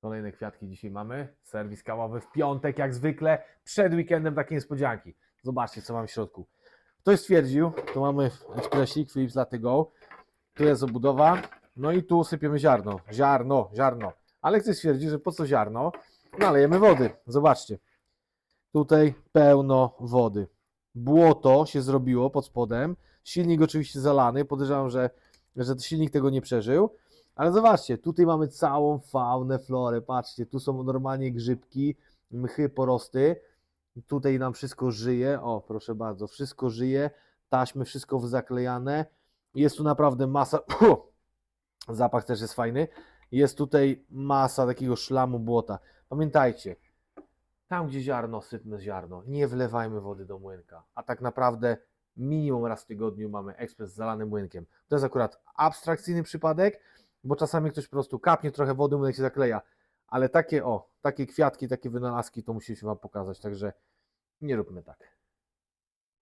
Kolejne kwiatki dzisiaj mamy. Serwis kawowy w piątek, jak zwykle. Przed weekendem takie niespodzianki. Zobaczcie, co mam w środku. Ktoś stwierdził, tu mamy ekspresik Philips Latte Go. Tu jest obudowa. No i tu sypiemy ziarno. Ziarno, ziarno. Ale ktoś stwierdzi, że po co ziarno? Nalejemy wody. Zobaczcie. Tutaj pełno wody. Błoto się zrobiło pod spodem. Silnik oczywiście zalany. Podejrzewam, że, że silnik tego nie przeżył. Ale zobaczcie, tutaj mamy całą faunę, florę. Patrzcie, tu są normalnie grzybki, mchy, porosty. Tutaj nam wszystko żyje. O, proszę bardzo, wszystko żyje. Taśmy, wszystko zaklejane. Jest tu naprawdę masa. Zapach też jest fajny. Jest tutaj masa takiego szlamu błota. Pamiętajcie, tam gdzie ziarno, sypmy ziarno. Nie wlewajmy wody do młynka. A tak naprawdę minimum raz w tygodniu mamy ekspres z zalanym młynkiem. To jest akurat abstrakcyjny przypadek, bo czasami ktoś po prostu kapnie trochę wody, młynek się zakleja. Ale takie o, takie kwiatki, takie wynalazki to musieliśmy Wam pokazać, także nie róbmy tak.